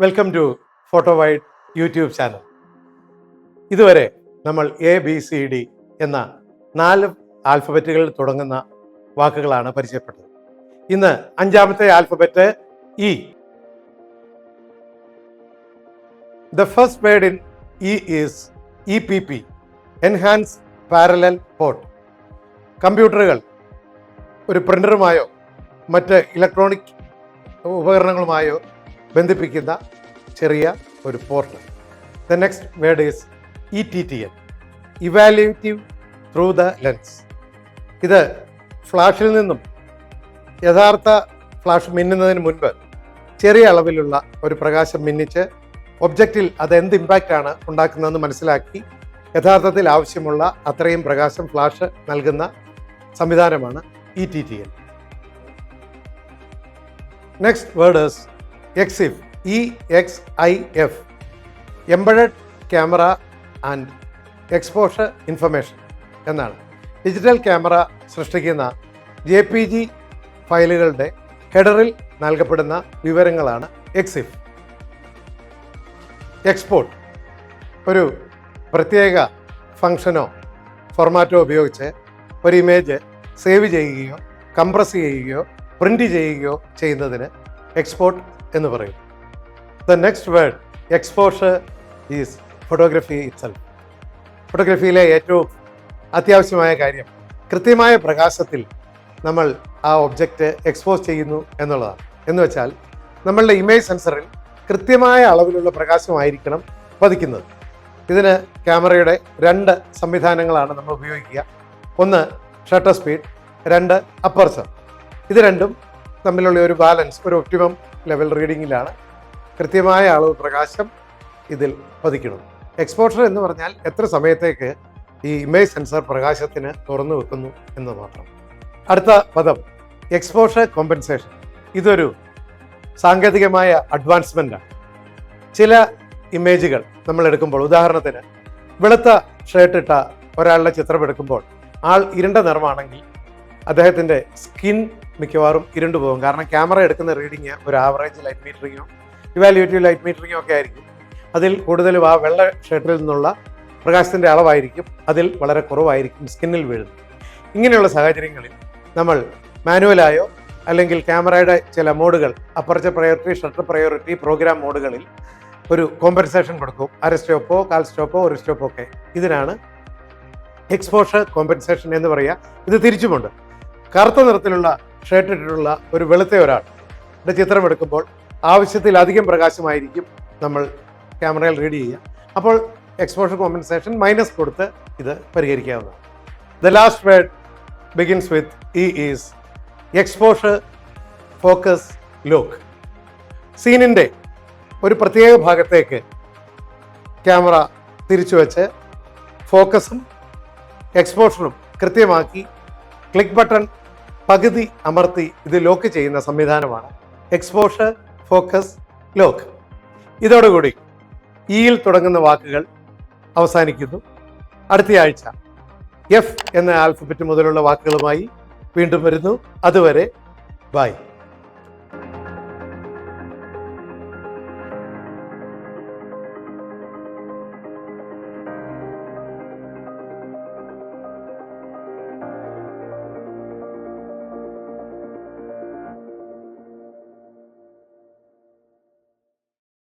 Welcome to photo wide YouTube channel ഇതുവരെ നമ്മൾ A B C D എന്ന നാല് ആൽഫബറ്റുകൾ തുടങ്ങുന്ന വാക്കുകളാണ് പരിചയപ്പെട്ടത്. ഇന്ന് അഞ്ചാമത്തെ alphabet E the first word in E is E P P enhanced parallel port കമ്പ്യൂട്ടറുകൾ ഒരു പ്രിന്ററുമായോ മറ്റ് ഇലക്ട്രോണിക് ഉപകരണങ്ങളുമായോ ബന്ധിപ്പിക്കുന്ന ചെറിയ ഒരു port the next word is E T T N evaluative through the lens ഇത് ഫ്ലാഷിൽ നിന്നും യഥാർത്ഥ ഫ്ലാഷ് മിന്നുന്നതിന് മുൻപ് ചെറിയ അളവിലുള്ള ഒരു പ്രകാശം മിന്നിച്ച് ഒബ്ജക്റ്റിൽ അത് എന്ത് ഇമ്പാക്റ്റ് ആണ് ഉണ്ടാക്കുന്നതെന്ന് മനസ്സിലാക്കി യഥാർത്ഥത്തിൽ ആവശ്യമുള്ള അത്രയും പ്രകാശം ഫ്ലാഷ് നൽകുന്ന സംവിധാനമാണ് E T T N next word is Exif E X I F embedded camera and exposure information എന്നാണ്. ഡിജിറ്റൽ ക്യാമറ സൃഷ്ടിക്കുന്ന ജെ പി ജി ഫയലുകളുടെ ഹെഡറിൽ നൽകപ്പെടുന്ന വിവരങ്ങളാണ് എക്സിഫ് എക്സ്പോർട്ട് ഒരു പ്രത്യേക ഫങ്ഷനോ ഫോർമാറ്റോ ഉപയോഗിച്ച് ഒരു ഇമേജ് സേവ് ചെയ്യുകയോ കംപ്രസ് ചെയ്യുകയോ പ്രിന്റ് ചെയ്യുകയോ ചെയ്യുന്നതിന് എക്സ്പോർട്ട് എന്ന് പറയും. The next word exposure is photography itself ഫോട്ടോഗ്രഫിയിലെ ഏറ്റവും അത്യാവശ്യമായ കാര്യം കൃത്യമായ പ്രകാശത്തിൽ നമ്മൾ ആ ഒബ്ജക്റ്റ് എക്സ്പോസ് ചെയ്യുന്നു എന്നുള്ളതാണ്. എന്ന് വെച്ചാൽ നമ്മളുടെ ഇമേജ് സെൻസറിൽ കൃത്യമായ അളവിലുള്ള പ്രകാശമായിരിക്കണം പതിക്കുന്നത്. ഇതിന് ക്യാമറയുടെ രണ്ട് സംവിധാനങ്ങളാണ് നമ്മൾ ഉപയോഗിക്കുക. ഒന്ന് ഷട്ടർ സ്പീഡ് രണ്ട് അപ്പർച്ചർ ഇത് രണ്ടും തമ്മിലുള്ള ഒരു ബാലൻസ് ഒരു ഒപ്റ്റിമം ലെവൽ റീഡിങ്ങിലാണ് കൃത്യമായ അളവ് പ്രകാശം ഇതിൽ പതിക്കണം എക്സ്പോഷർ എന്ന് പറഞ്ഞാൽ എത്ര സമയത്തേക്ക് ഈ ഇമേജ് സെൻസർ പ്രകാശത്തിന് തുറന്നു വെക്കുന്നു എന്ന് മാത്രം. അടുത്ത പദം എക്സ്പോഷർ കോമ്പൻസേഷൻ ഇതൊരു സാങ്കേതികമായ അഡ്വാൻസ്മെന്റാണ് ചില ഇമേജുകൾ നമ്മൾ എടുക്കുമ്പോൾ ഉദാഹരണത്തിന് വെളുത്ത ഷർട്ട് ഇട്ട ഒരാളുടെ ചിത്രം എടുക്കുമ്പോൾ ആൾ ഇരുണ്ട നിറമാണെങ്കിൽ അദ്ദേഹത്തിന്റെ സ്കിൻ മിക്കവാറും ഇരുണ്ടു പോകും. കാരണം ക്യാമറ എടുക്കുന്ന റീഡിങ് ഒരു ആവറേജ് ലൈറ്റ് മീറ്ററിങ്ങോ ഇവാലുവേറ്റീവ് ലൈറ്റ് മീറ്ററിങ്ങോ ഒക്കെ ആയിരിക്കും. അതിൽ കൂടുതലും ആ വെള്ള ഷർട്ടിൽ നിന്നുള്ള പ്രകാശത്തിന്റെ അളവായിരിക്കും. അതിൽ വളരെ കുറവായിരിക്കും സ്കിന്നിൽ വീഴുന്നത്. ഇങ്ങനെയുള്ള സാഹചര്യങ്ങളിൽ നമ്മൾ മാനുവലായോ അല്ലെങ്കിൽ ക്യാമറയുടെ ചില മോഡുകൾ aperture priority shutter priority program മോഡുകളിൽ ഒരു കോമ്പൻസേഷൻ കൊടുക്കും. അര സ്റ്റോപ്പോ കാൽ സ്റ്റോപ്പോ ഒരു സ്റ്റോപ്പോ ഒക്കെ. ഇതിനാണ് എക്സ്പോഷർ കോമ്പൻസേഷൻ എന്ന് പറയുക. ഇത് തിരിച്ചുമുണ്ട്. കറുത്ത നിറത്തിലുള്ള ഷർട്ട് ഇട്ടിട്ടുള്ള ഒരു വെളുത്ത ഒരാളുടെ ചിത്രം എടുക്കുമ്പോൾ ആവശ്യത്തിലധികം പ്രകാശമായിരിക്കും നമ്മൾ ക്യാമറയിൽ റീഡ് ചെയ്യുക. അപ്പോൾ എക്സ്പോഷർ കോമ്പൻസേഷൻ മൈനസ് കൊടുത്ത് ഇത് പരിഹരിക്കാവുന്നതാണ്. The last word begins with E is exposure focus lock സീനിന്റെ ഒരു പ്രത്യേക ഭാഗത്തേക്ക് ക്യാമറ തിരിച്ചു വെച്ച് ഫോക്കസും എക്സ്പോഷറും കൃത്യമാക്കി ക്ലിക്ക് ബട്ടൺ പകുതി അമർത്തി ഇത് ലോക്ക് ചെയ്യുന്ന സംവിധാനമാണ്. എക്സ്പോഷർ ഫോക്കസ് ലോക്ക് ഇതോടുകൂടി ഇയിൽ തുടങ്ങുന്ന വാക്കുകൾ അവസാനിക്കുന്നു. അടുത്തയാഴ്ച എഫ് എന്ന ആൽഫബറ്റ് മുതലുള്ള വാക്കുകളുമായി വീണ്ടും വരുന്നു. അതുവരെ ബൈ